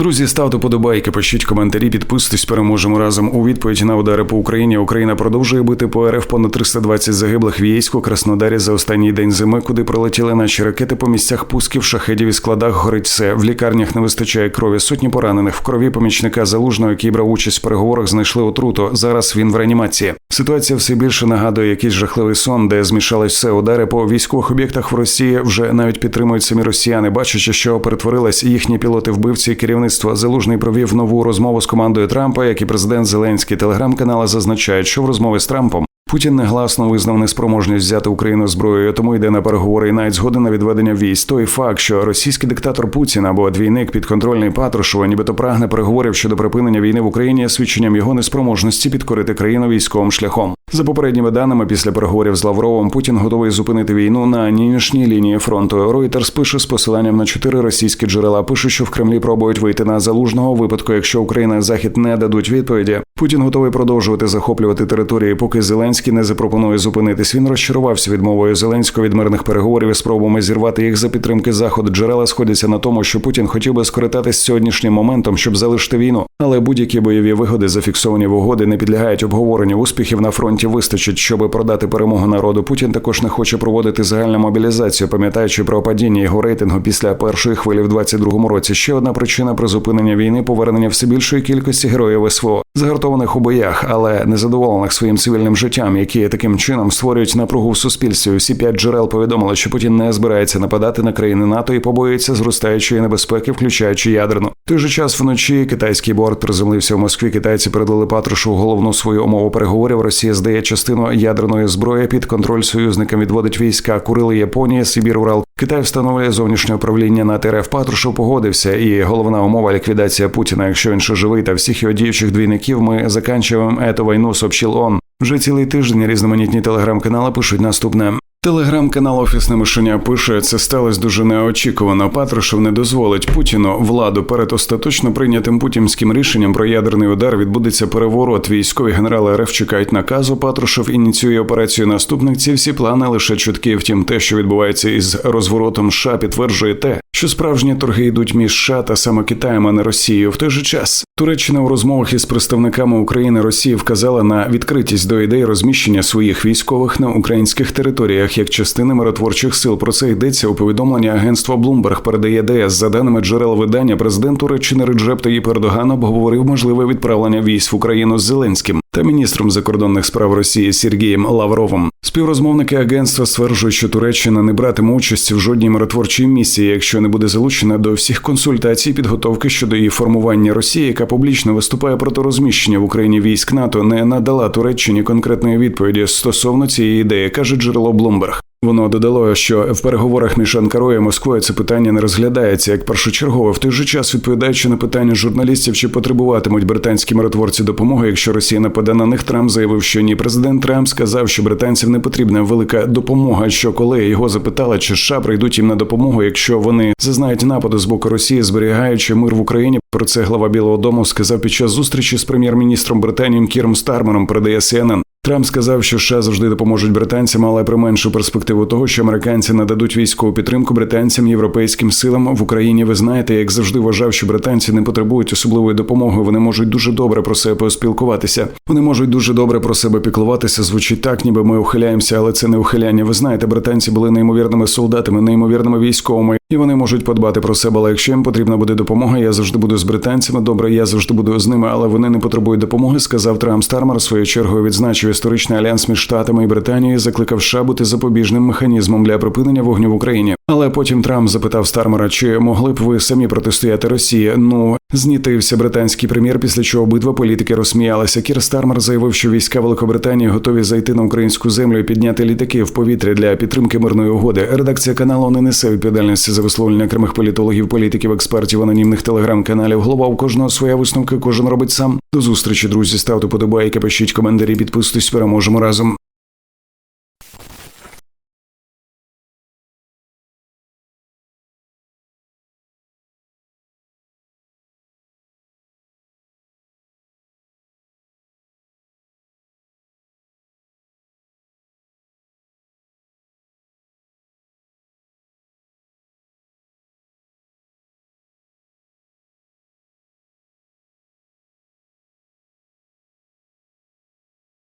Друзі, ставте подобайки, пишіть коментарі, підписуйтесь, переможемо разом. У відповідь на удари по Україні Україна продовжує бити по РФ понад 320 загиблих військ у Краснодарі за останній день зими, куди прилетіли наші ракети по місцях пусків, шахедів і складах горить все. В лікарнях не вистачає крові. Сотні поранених в крові помічника залужного, який брав участь в переговорах, знайшли отруту. Зараз він в реанімації. Ситуація все більше нагадує якийсь жахливий сон, де змішались все удари по військових об'єктах в Росії. Вже навіть підтримують самі росіяни, бачачи, що перетворились їхні пілоти вбивці і керівництво. Залужний провів нову розмову з командою Трампа, як і президент Зеленський. Телеграм-канали зазначають, що в розмові з Трампом. Путін негласно визнав неспроможність взяти Україну зброєю, тому йде на переговори і навіть згоди на відведення військ. Той факт, що російський диктатор Путін або двійник підконтрольний Патрушева, нібито прагне переговорів щодо припинення війни в Україні, свідченням його неспроможності підкорити країну військовим шляхом. За попередніми даними, після переговорів з Лавровим Путін готовий зупинити війну на нинішній лінії фронту. Reuters пише з посиланням на чотири російські джерела. Пише, що в Кремлі пробують вийти на залужного випадку, якщо Україна і Захід не дадуть відповіді. Путін готовий продовжувати захоплювати території, поки Зеленський не запропонує зупинитись. Він розчарувався відмовою Зеленського від мирних переговорів і спробами зірвати їх за підтримки заходу. Джерела сходяться на тому, що Путін хотів би скористатись сьогоднішнім моментом, щоб залишити війну. Але будь-які бойові вигоди, зафіксовані в угоди, не підлягають обговоренню. Успіхів на фронті вистачить, щоб продати перемогу народу. Путін також не хоче проводити загальну мобілізацію, пам'ятаючи про падіння його рейтингу після першої хвилі в 22-му році. Ще одна причина призупинення війни повернення все більшої кількості героїв СВО, загартованих у боях, але незадоволених своїм цивільним життям, які таким чином створюють напругу в суспільстві. Усі п'ять джерел повідомили, що Путін не збирається нападати на країни НАТО і побоюється зростаючої небезпеки, включаючи ядерну. В той же час вночі китайський борт приземлився в Москві. Китайці передали Патрушу головну свою умову переговорів. Росія здає частину ядерної зброї під контроль союзникам. Відводить війська Курили, Японія, Сибір, Урал. Китай встановлює зовнішнє управління на ТРФ. Патрушев погодився, і головна умова ліквідація Путіна. Якщо він ще живий та всіх його діючих двійників, ми заканчуємо ету війну, сообщил он. Вже цілий тиждень різноманітні телеграм-канали пишуть наступне. Телеграм-канал Офісне мишеня пише, це сталося дуже неочікувано. Патрушев не дозволить Путіну владу перед остаточно прийнятим путінським рішенням про ядерний удар відбудеться переворот. Військові генерали РФ чекають наказу. Патрушев ініціює операцію наступник. Ці всі плани лише чутки. Втім, те, що відбувається із розворотом США, підтверджує те, що справжні торги йдуть між США та саме Китаєм, а не Росією. В той же час Туреччина у розмовах із представниками України Росії вказала на відкритість до ідей розміщення своїх військових на українських територіях як частини миротворчих сил. Про це йдеться у повідомленні агентства Bloomberg передає ДС. За даними джерел видання, президент Туреччини Реджеп Таїп Ердоган обговорив можливе відправлення військ в Україну з Зеленським та міністром закордонних справ Росії Сергієм Лавровим. Співрозмовники агентства стверджують, що Туреччина не братиме участі в жодній миротворчій місії, якщо не буде залучена до всіх консультацій, підготовки щодо її формування Росії, яка публічно виступає проти розміщення в Україні військ НАТО, не надала Туреччині конкретної відповіді стосовно цієї ідеї, каже джерело Bloomberg. Воно додало, що в переговорах між Анкарою і Москвою це питання не розглядається як першочергове. В той же час відповідаючи на питання журналістів, чи потребуватимуть британські миротворці допомоги, якщо Росія нападе на них, Трамп заявив, що ні. Президент Трамп сказав, що британців не потрібна велика допомога. Що коли його запитали, чи США прийдуть їм на допомогу, якщо вони зазнають нападу з боку Росії, зберігаючи мир в Україні. Про це глава Білого Дому сказав під час зустрічі з прем'єр-міністром Британії Кіром Стармером. Передає CNN. Трамп сказав, що США завжди допоможуть британцям, але при меншу перспективу того, що американці нададуть військову підтримку британцям європейським силам в Україні. Ви знаєте, як завжди вважав, що британці не потребують особливої допомоги. Вони можуть дуже добре про себе поспілкуватися. Вони можуть дуже добре про себе піклуватися. Звучить так, ніби ми ухиляємося, але це не ухиляння. Ви знаєте, британці були неймовірними солдатами, неймовірними військовими, і вони можуть подбати про себе. Але якщо їм потрібна буде допомога, я завжди буду з британцями. Добре, я завжди буду з ними, але вони не потребують допомоги. Сказав Трамп Стармер своєю чергою відзначив історичний альянс між штатами і Британією закликав США бути запобіжним механізмом для припинення вогню в Україні. Але потім Трамп запитав Стармера, чи могли б ви самі протистояти Росії? Ну знітився британський прем'єр, після чого обидва політики розсміялися. Кір Стармер заявив, що війська Великобританії готові зайти на українську землю і підняти літаки в повітря для підтримки мирної угоди. Редакція каналу не несе відповідальності за висловлення окремих політологів, політиків, експертів, анонімних телеграм-каналів. Голова у кожного своя висновка, кожен робить сам. До зустрічі, друзі. Ставте подобайки, пишіть коментарі, підписуйтесь, переможемо разом.